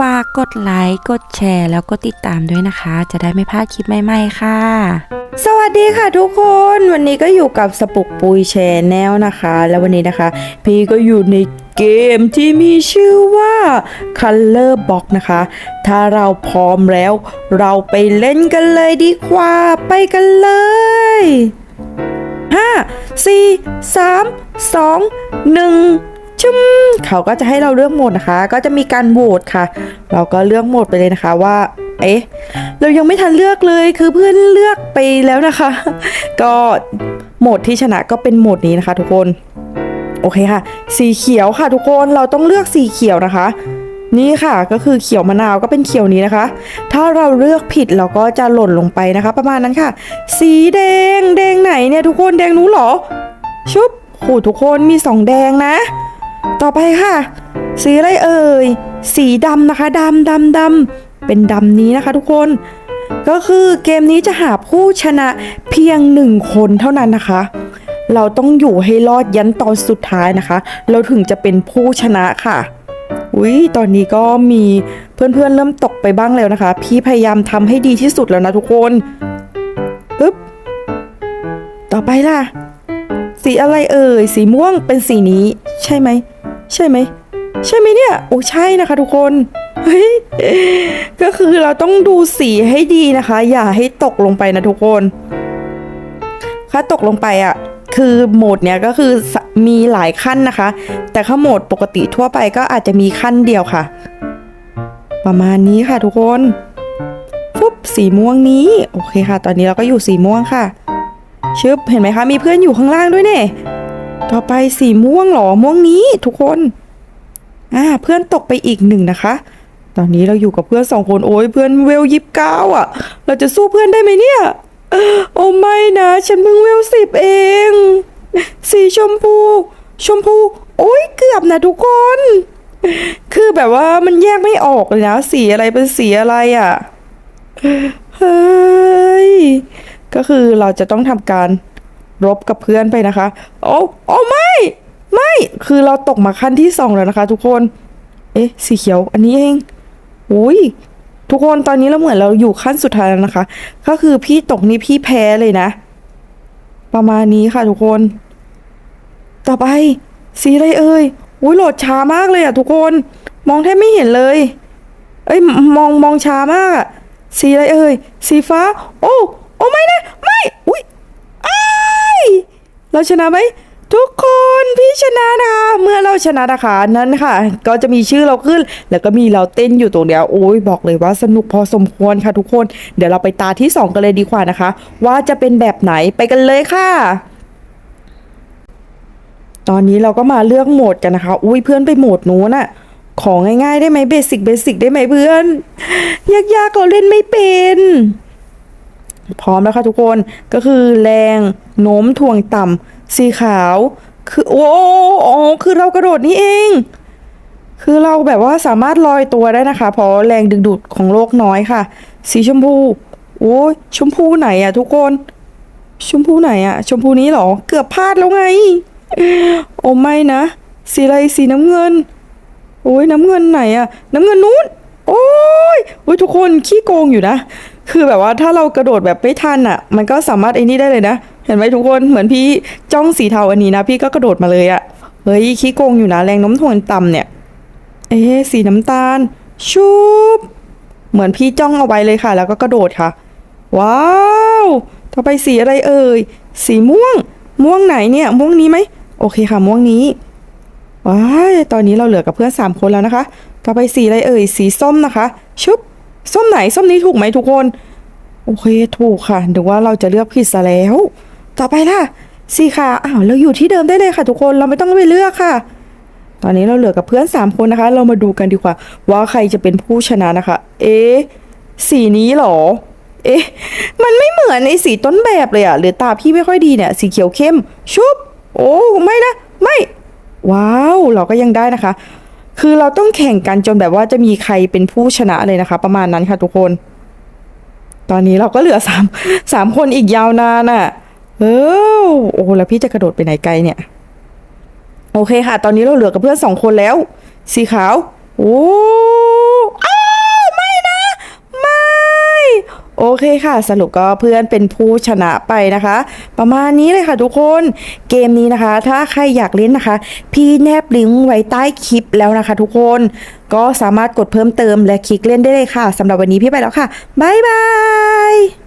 ฝากกดไลค์ กดแชร์ แล้วก็ติดตามด้วยนะคะ จะได้ไม่พลาดคลิปใหม่ๆค่ะ สวัสดีค่ะทุกคนวันนี้ก็อยู่กับสปุกปุยแชนแนลนะคะ แล้ววันนี้นะคะ พี่ก็อยู่ในเกมที่มีชื่อว่า Color Box นะคะ ถ้าเราพร้อมแล้ว เราไปเล่นกันเลยดีกว่า ไปกันเลย5 4 3 2 1 ชุมเขาก็จะให้เราเลือกโหมดนะคะ ก็จะมีการโหวตค่ะ เราก็เลือกโหมดไปเลยนะคะว่า เอ๊ะ เรายังไม่ทันเลือกเลย คือเพื่อนเลือกไปแล้วนะคะ ก็โหมดที่ชนะก็เป็นโหมดนี้นะคะทุกคน โอเคค่ะ สีเขียวค่ะทุกคน เราต้องเลือกสีเขียวนะคะนี่ค่ะก็คือเขียวมะนาวก็เป็นเขียวนี้นะคะ ถ้าเราเลือกผิดเราก็จะหล่นลงไปนะคะ ประมาณนั้นค่ะ สีแดงแดงไหนเนี่ยทุกคนแดงนู้นเหรอ ชุบโหทุกคนมีสองแดงนะ ไปค่ะ สีอะไรเอ่ย สีดำนะคะดำดำดำเป็นดำนี้นะคะทุกคน ก็คือเกมนี้จะหาผู้ชนะเพียงหนึ่งคนเท่านั้นนะคะ เราต้องอยู่ให้รอดยันตอนสุดท้ายนะคะ เราถึงจะเป็นผู้ชนะค่ะอุ้ยตอนนี้ก็มีเพื่อนๆเริ่มตกไปบ้างแล้วนะคะ พี่พยายามทำให้ดีที่สุดแล้วนะทุกคนอึ๊บต่อไปล่ะ สีอะไรเอ่ย สีม่วงเป็นสีนี้ ใช่ไหม ใช่ไหม ใช่ไหมเนี่ย โอ้ใช่นะคะทุกคนเฮ้ยก็คือเราต้องดูสีให้ดีนะคะ อย่าให้ตกลงไปนะทุกคนถ้าตกลงไปอะคือโหมดเนี้ยก็คือมีหลายขั้นนะคะ แต่ถ้าโหมดปกติทั่วไปก็อาจจะมีขั้นเดียวค่ะ ประมาณนี้ค่ะทุกคนฟุบสีม่วงนี้ โอเคค่ะ ตอนนี้เราก็อยู่สีม่วงค่ะชึบเห็นไหมคะ มีเพื่อนอยู่ข้างล่างด้วยเนี่ย ต่อไปสีม่วงหรอม่วงนี้ทุกคน อ่า เพื่อนตกไปอีกหนึ่งนะคะ ตอนนี้เราอยู่กับเพื่อนสองคนโอ้ยเพื่อนเวลยิบเก้าอะ เราจะสู้เพื่อนได้ไหมเนี่ย โอ้ไม่นะ ฉันเพิ่งเวลสิบเอง สีชมพู ชมพู โอ้ยเกือบนะทุกคน คือแบบว่ามันแยกไม่ออกเลยนะสีอะไรเป็นสีอะไรอะ เฮ้ย ก็คือเราจะต้องทำการ รบกับเพื่อนไปนะคะ โอ้โอ้ไม่ ไม่ คือเราตกมาขั้นที่สองแล้วนะคะ ทุกคน เอ๊ะ สีเขียว อันนี้เองอุ้ยทุกคนตอนนี้เราเหมือนเราอยู่ขั้นสุดท้ายแล้วนะคะ ก็คือพี่ตกนี่พี่แพ้เลยนะ ประมาณนี้ค่ะทุกคน ต่อไป สีอะไรเอ่ยอุ้ยโหลดช้ามากเลยอะทุกคน มองแทบไม่เห็นเลย เอ้ยมองมองช้ามากอะสีอะไรเอ่ยสีฟ้า โอ้โอ้ไม่นะได้ เราชนะไหมทุกคนพี่ชนะนะคะเมื่อเราชนะนะคะนั้นค่ะ ก็จะมีชื่อเราขึ้น แล้วก็มีเราเต้นอยู่ตรงเดียวโอ้ยบอกเลยว่าสนุกพอสมควรค่ะทุกคน เดี๋ยวเราไปตาที่สองกันเลยดีกว่านะคะ ว่าจะเป็นแบบไหนไปกันเลยค่ะ ตอนนี้เราก็มาเลือกโหมดกันนะคะ อุ้ยเพื่อนไปโหมดนู้นอะของง่ายๆได้ไหมเบสิกเบสิกได้ไหมเพื่อนยากๆเราเล่นไม่เป็น พร้อมแล้วค่ะทุกคนก็คือแรงโน้มถ่วงต่ำสีขาว คือโอ้อ๋อคือเรากระโดดนี่เอง คือเราแบบว่าสามารถลอยตัวได้นะคะ เพราะแรงดึงดูดของโลกน้อยค่ะ สีชมพู โอ้ยชมพูไหนอะทุกคน ชมพูไหนอะชมพูนี้เหรอ เกือบพลาดแล้วไง โอ้ไม่นะ สีอะไรสีน้ำเงิน โอ้ยน้ำเงินไหนอะน้ำเงินนู้น โอ้ยโอ้ยทุกคนขี้โกงอยู่นะ คือแบบว่าถ้าเรากระโดดแบบไม่ทันอะมันก็สามารถไอ้นี่ได้เลยนะ เห็นไหมทุกคน เหมือนพี่จ้องสีเทาอันนี้นะ พี่ก็กระโดดมาเลยอะเฮ้ยขี้โกงอยู่นะ แรงน้มถ่วงต่ำเนี่ย เอ๊สีน้ำตาล ชุบ เหมือนพี่จ้องเอาไว้เลยค่ะ แล้วก็กระโดดค่ะ ว้าวต่อไปสีอะไรเอ่ย สีม่วง ม่วงไหนเนี่ย ม่วงนี้ไหม โอเคค่ะ ม่วงนี้ ว้ายตอนนี้เราเหลือกับเพื่อนสามคนแล้วนะคะ ต่อไปสีอะไรเอ่ย สีส้มนะคะ ชุบ ส้มไหน ส้มนี้ถูกไหมทุกคน โอเค ถูกค่ะหรือว่าเราจะเลือกผิดซะแล้ว ต่อไปล่ะ สีขาวอ้าว เราอยู่ที่เดิมได้เลยค่ะ ทุกคน เราไม่ต้องไปเลือกค่ะ ตอนนี้เราเหลือกับเพื่อนสามคนนะคะ เรามาดูกันดีกว่า ว่าใครจะเป็นผู้ชนะนะคะ เอ๊สีนี้เหรอ เอ๊ะ มันไม่เหมือนในสีต้นแบบเลยอะหรือตาพี่ไม่ค่อยดีเนี่ย สีเขียวเข้ม ชุบ โอ้ ไม่นะ ว้าว เราก็ยังได้นะคะ คือเราต้องแข่งกันจนแบบว่าจะมีใครเป็นผู้ชนะเลยนะคะ ประมาณนั้นค่ะทุกคน ตอนนี้เราก็เหลือสามสามคนอีกยาวนานอะ่ะ เออโอ้แล้วพี่จะกระโดดไปไหนไกลเนี่ย โอเคค่ะ ตอนนี้เราเหลือกับเพื่อนสองคนแล้ว สีขาว โอ้อ้าวไม่นะ ไม่ โอ เคค่ะ สรุปก็เพื่อนเป็นผู้ชนะไปนะคะ ประมาณนี้เลยค่ะทุกคนเกมนี้นะคะ ถ้าใครอยากเล่นนะคะ พี่แนบลิงก์ไว้ใต้คลิปแล้วนะคะ ทุกคนก็สามารถกดเพิ่มเติมและคลิกเล่นได้เลยค่ะสำหรับวันนี้พี่ไปแล้วค่ะบ๊ายบาย